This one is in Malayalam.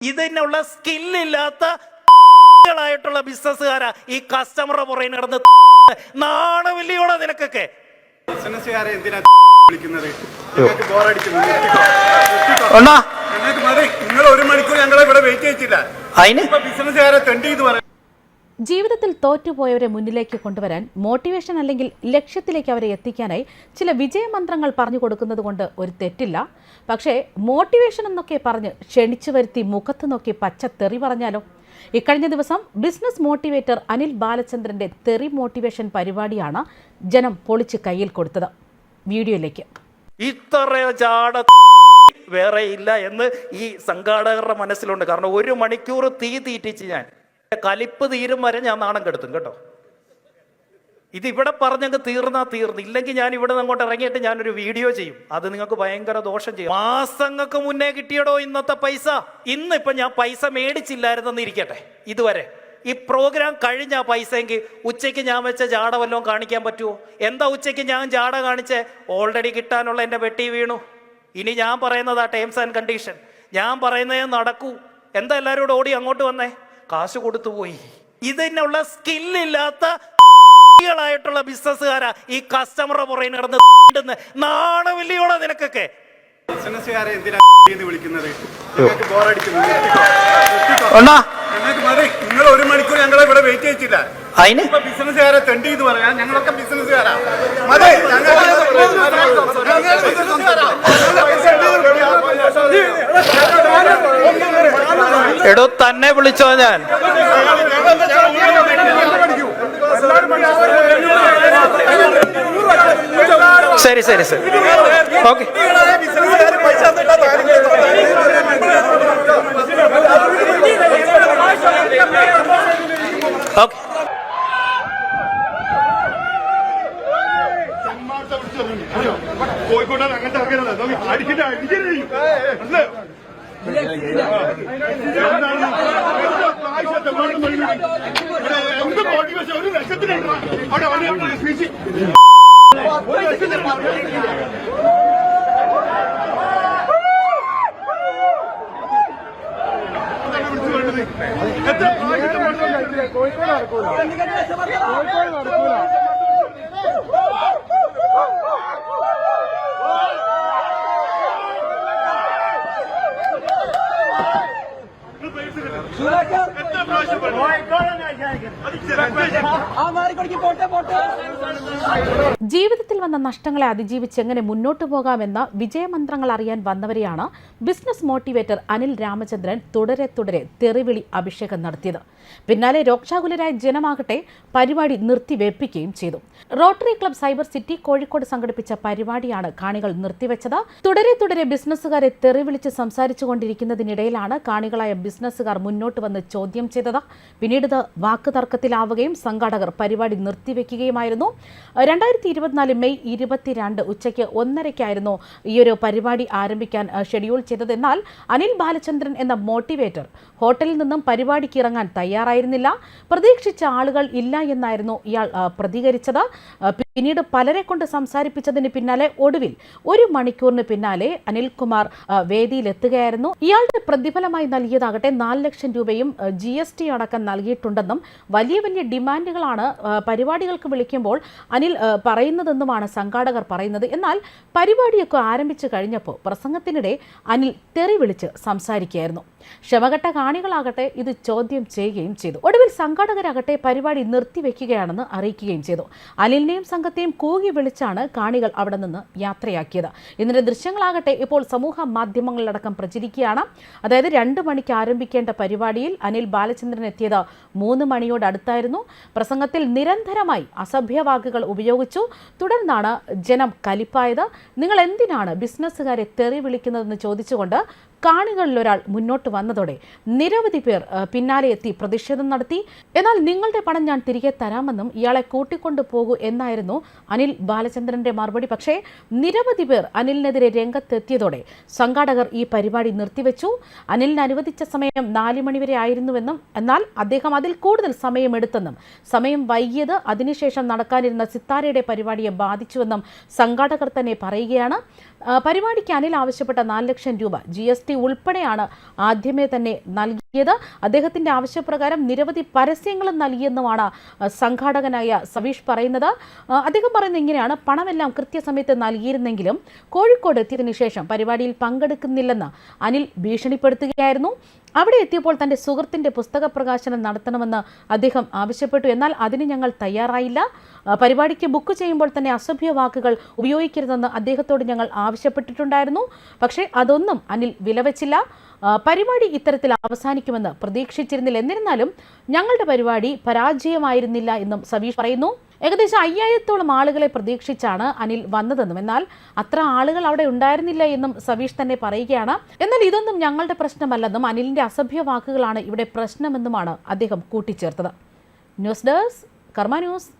ഇതിനുള്ള സ്കില്ലില്ലാത്ത ായിട്ടുള്ള ബിസിനസ്സുകാരാ ഈ കസ്റ്റമറുടെ പുറകെ നടന്ന് നാണവില്ലിയോടെ നിനക്കൊക്കെ. ബിസിനസ്സുകാരെ എന്തിനാ വിളിക്കുന്നത്? നിങ്ങൾ ഒരു മണിക്കൂർ ഞങ്ങളെ ഇവിടെ വെയിറ്റ് ചെയ്യിച്ചില്ല അതിന്? ബിസിനസ്സുകാരെ തെണ്ടി എന്ന് പറയാം ജീവിതത്തിൽ തോറ്റുപോയവരെ മുന്നിലേക്ക് കൊണ്ടുവരാൻ മോട്ടിവേഷൻ അല്ലെങ്കിൽ ലക്ഷ്യത്തിലേക്ക് അവരെ എത്തിക്കാനായി ചില വിജയമന്ത്രങ്ങൾ പറഞ്ഞു കൊടുക്കുന്നത് കൊണ്ട് ഒരു തെറ്റില്ല. പക്ഷേ മോട്ടിവേഷൻ എന്നൊക്കെ പറഞ്ഞ് ക്ഷണിച്ചു വരുത്തി മുഖത്ത് നോക്കി പച്ച തെറി പറഞ്ഞാലോ? ഇക്കഴിഞ്ഞ ദിവസം ബിസിനസ് മോട്ടിവേറ്റർ അനിൽ ബാലചന്ദ്രന്റെ തെറി മോട്ടിവേഷൻ പരിപാടിയാണ് ജനം പൊളിച്ച് കയ്യിൽ കൊടുത്തത്. വീഡിയോയിലേക്ക്. ചാട വേറെ ഇല്ല എന്ന് ഈ സംഘാടകരുടെ മനസ്സിലുണ്ട്. കാരണം ഒരു മണിക്കൂർ തീ തീറ്റിച്ച് ഞാൻ കലിപ്പ് തീരും വരെ ഞാൻ നാണം കെടുത്തും കേട്ടോ. ഇതിവിടെ പറഞ്ഞങ്ങ് തീർന്നാ തീർന്നു. ഇല്ലെങ്കിൽ ഞാൻ ഇവിടെ നിന്ന് അങ്ങോട്ട് ഇറങ്ങിയിട്ട് ഞാനൊരു വീഡിയോ ചെയ്യും. അത് നിങ്ങൾക്ക് ഭയങ്കര ദോഷം ചെയ്യും. മാസങ്ങൾക്ക് മുന്നേ കിട്ടിയടോ ഇന്നത്തെ പൈസ? ഇന്ന് ഇപ്പൊ ഞാൻ പൈസ മേടിച്ചില്ലായിരുന്നെന്ന് ഇരിക്കട്ടെ ഇതുവരെ. ഈ പ്രോഗ്രാം കഴിഞ്ഞ പൈസയെങ്കിൽ ഉച്ചയ്ക്ക് ഞാൻ വെച്ച ജാട വല്ലതും കാണിക്കാൻ പറ്റുമോ എന്താ ഉച്ചയ്ക്ക് ഞാൻ ജാട കാണിച്ച്? ഓൾറെഡി കിട്ടാനുള്ള എന്റെ വെട്ടി വീണു. ഇനി ഞാൻ പറയുന്നതാ ടേംസ് ആൻഡ് കണ്ടീഷൻ ഞാൻ പറയുന്നതേ നടക്കൂ. എന്താ എല്ലാവരും കൂടെ ഓടി അങ്ങോട്ട് വന്നേ? കാശ് കൊടുത്തു പോയി. ഇതിനുള്ള സ്കില്ലില്ലാത്ത ായിട്ടുള്ള ബിസിനസ്സുകാരാ ഈ കസ്റ്റമറുടെ പുറകെ നടന്ന് നാണവില്ലിയോടെ നിനക്കൊക്കെ. ബിസിനസ്സുകാരെ എന്തിനാ വിളിക്കുന്നത്? നിങ്ങൾ ഒരു മണിക്കൂർ ഞങ്ങളെ ഇവിടെ വെയിറ്റ് ചെയ്യിച്ചില്ല അതിന്? ബിസിനസ്സുകാരെ തെണ്ടി എന്ന് പറയാം. ഞങ്ങളൊക്കെ ബിസിനസ്സുകാരാ മതി ഞങ്ങൾ ബിസിനസ്സുകാരാ. എടോ തന്നെ വിളിച്ചോ ഞാൻ? ശരി ശരി ശരി. ഓക്കെ. ഓക്കെ. കോഴിക്കോട്ടാണ് അങ്ങനത്തെ ആൾക്കാരല്ല? അടിക്കണ്ട അടിച്ചിട്ട് അല്ലേ എന്താണ് പ്രാവശ്യത്തെ വേണം വഴി ഇവിടെ എന്ത് മോട്ടിവേഷൻ ഒരു ലക്ഷത്തിന് അവിടെ ഒരു ലക്ഷത്തിന് ജീവിതത്തിൽ വന്ന നഷ്ടങ്ങളെ അതിജീവിച്ച് എങ്ങനെ മുന്നോട്ട് പോകാമെന്ന വിജയമന്ത്രങ്ങൾ അറിയാൻ വന്നവരെയാണ് ബിസിനസ് മോട്ടിവേറ്റർ അനിൽ രാമചന്ദ്രൻ തുടരെ തുടരെ തെറിവിളി അഭിഷേകം നടത്തിയത്. പിന്നാലെ രോക്ഷാകുലരായ ജനമാകട്ടെ പരിപാടി നിർത്തിവെപ്പിക്കുകയും ചെയ്തു. Rotary Club Cyber City Kozhikode സംഘടിപ്പിച്ച പരിപാടിയാണ് കാണികൾ നിർത്തിവെച്ചത്. തുടരെ തുടരെ ബിസിനസ്സുകാരെ തെറിവിളിച്ച് സംസാരിച്ചു കൊണ്ടിരിക്കുന്നതിനിടയിലാണ് കാണികളായ ബിസിനസ്സുകാർ മുന്നോട്ട് വന്ന് ചോദ്യം ചെയ്തത്. പിന്നീട് ഇത് വാക്കുതർക്കത്തിലാവുകയും സംഘാടകർ പരിപാടി നിർത്തിവെക്കുകയുമായിരുന്നു. രണ്ടായിരത്തി ഇരുപത്തിനാല് മെയ് ഇരുപത്തിരണ്ട് ഉച്ചയ്ക്ക് ഒന്നരയ്ക്കായിരുന്നു ഈ ഒരു പരിപാടി ആരംഭിക്കാൻ ഷെഡ്യൂൾ ചെയ്തതെന്നാൽ അനിൽ ബാലചന്ദ്രൻ എന്ന മോട്ടിവേറ്റർ ഹോട്ടലിൽ നിന്നും പരിപാടിക്ക് ഇറങ്ങാൻ തയ്യാറായിരുന്നില്ല. പ്രതീക്ഷിച്ച ആളുകൾ ഇല്ല എന്നായിരുന്നു ഇയാൾ പ്രതികരിച്ചത്. പിന്നീട് പലരെ കൊണ്ട് സംസാരിപ്പിച്ചതിന് പിന്നാലെ ഒടുവിൽ ഒരു മണിക്കൂറിന് പിന്നാലെ അനിൽകുമാർ വേദിയിലെത്തുകയായിരുന്നു. ഇയാളുടെ പ്രതിഫലമായി നൽകിയതാകട്ടെ നാല് ലക്ഷം രൂപയും ജി എസ് ടി അടക്കം നൽകിയിട്ടുണ്ടെന്നും വലിയ വലിയ ഡിമാൻഡുകളാണ് പരിപാടികൾക്ക് വിളിക്കുമ്പോൾ അനിൽ പറയുന്നതെന്നുമാണ് സംഘാടകർ പറയുന്നത്. എന്നാൽ പരിപാടിയൊക്കെ ആരംഭിച്ചു കഴിഞ്ഞപ്പോൾ പ്രസംഗത്തിനിടെ അനിൽ തെറി വിളിച്ച് സംസാരിക്കുകയായിരുന്നു. ക്ഷമകെട്ട കാണികളാകട്ടെ ഇത് ചോദ്യം ചെയ്യുകയും ചെയ്തു. ഒടുവിൽ സംഘാടകരാകട്ടെ പരിപാടി നിർത്തിവെക്കുകയാണെന്ന് അറിയിക്കുകയും ചെയ്തു. അനിലിനെയും സംഘത്തെയും കൂകി വിളിച്ചാണ് കാണികൾ അവിടെ നിന്ന് യാത്രയാക്കിയത്. ഇതിന്റെ ദൃശ്യങ്ങളാകട്ടെ ഇപ്പോൾ സമൂഹ മാധ്യമങ്ങളിലടക്കം പ്രചരിക്കുകയാണ്. അതായത് രണ്ട് മണിക്ക് ആരംഭിക്കേണ്ട പരിപാടിയിൽ അനിൽ ബാലചന്ദ്രൻ എത്തിയത് മൂന്ന് മണിയോട് അടുത്തായിരുന്നു. പ്രസംഗത്തിൽ നിരന്തരമായി അസഭ്യവാക്കുകൾ ഉപയോഗിച്ചു. തുടർന്നാണ് ജനം കലിപ്പായത്. നിങ്ങൾ എന്തിനാണ് ബിസിനസ്സുകാരെ തെറി വിളിക്കുന്നതെന്ന് ചോദിച്ചുകൊണ്ട് കാണികളിൽ ഒരാൾ മുന്നോട്ട് വന്നതോടെ നിരവധി പേർ പിന്നാലെ എത്തി പ്രതിഷേധം നടത്തി. എന്നാൽ നിങ്ങളുടെ പണം ഞാൻ തിരികെ തരാമെന്നും ഇയാളെ കൂട്ടിക്കൊണ്ടു പോകൂ എന്നായിരുന്നു അനിൽ ബാലചന്ദ്രന്റെ മറുപടി. പക്ഷേ നിരവധി പേർ അനിലിനെതിരെ രംഗത്തെത്തിയതോടെ സംഘാടകർ ഈ പരിപാടി നിർത്തിവെച്ചു. അനിലിന് അനുവദിച്ച സമയം നാല് മണിവരെ ആയിരുന്നുവെന്നും എന്നാൽ അദ്ദേഹം അതിൽ കൂടുതൽ സമയമെടുത്തെന്നും സമയം വൈകിയത് അതിനുശേഷം നടക്കാനിരുന്ന സിത്താരയുടെ പരിപാടിയെ ബാധിച്ചുവെന്നും സംഘാടകർ തന്നെ പറയുകയാണ്. പരിപാടിക്ക് അനിൽ ആവശ്യപ്പെട്ട നാല് ലക്ഷം രൂപ ജി എസ് ടി ഉൾപ്പെടെയാണ് ആദ്യമേ തന്നെ നൽകിയത് അദ്ദേഹത്തിന്റെ ആവശ്യപ്രകാരം നിരവധി പരസ്യങ്ങൾ നൽകിയെന്നുമാണ് സംഘാടകനായ സവീഷ് പറയുന്നത്. അദ്ദേഹം പറയുന്നത് ഇങ്ങനെയാണ്. പണമെല്ലാം കൃത്യസമയത്ത് നൽകിയിരുന്നെങ്കിലും കോഴിക്കോട് എത്തിയതിനു ശേഷം പരിപാടിയിൽ പങ്കെടുക്കുന്നില്ലെന്ന് അനിൽ ഭീഷണിപ്പെടുത്തുകയായിരുന്നു. അവിടെ എത്തിയപ്പോൾ തന്റെ സുഹൃത്തിന്റെ പുസ്തക പ്രകാശനം നടത്തണമെന്ന് അദ്ദേഹം ആവശ്യപ്പെട്ടു. എന്നാൽ അതിന് ഞങ്ങൾ തയ്യാറായില്ല. പരിപാടിക്ക് ബുക്ക് ചെയ്യുമ്പോൾ തന്നെ അസഭ്യ വാക്കുകൾ ഉപയോഗിക്കരുതെന്ന് അദ്ദേഹത്തോട് ഞങ്ങൾ ആവശ്യപ്പെട്ടിട്ടുണ്ടായിരുന്നു. പക്ഷേ അതൊന്നും അനിൽ വിലവച്ചില്ല. പരിപാടി ഇത്തരത്തിൽ അവസാനിക്കുമെന്ന് പ്രതീക്ഷിച്ചിരുന്നില്ല. എന്നിരുന്നാലും ഞങ്ങളുടെ പരിപാടി പരാജയമായിരുന്നില്ല എന്നും സവീഷ് പറയുന്നു. ഏകദേശം അയ്യായിരത്തോളം ആളുകളെ പ്രതീക്ഷിച്ചാണ് അനിൽ വന്നതെന്നും എന്നാൽ അത്ര ആളുകൾ അവിടെ ഉണ്ടായിരുന്നില്ല എന്നും സവീഷ് തന്നെ പറയുകയാണ്. എന്നാൽ ഇതൊന്നും ഞങ്ങളുടെ പ്രശ്നമല്ലെന്നും അനിലിന്റെ അസഭ്യ വാക്കുകളാണ് ഇവിടെ പ്രശ്നമെന്നുമാണ് അദ്ദേഹം കൂട്ടിച്ചേർത്തത്. News desk Karma news.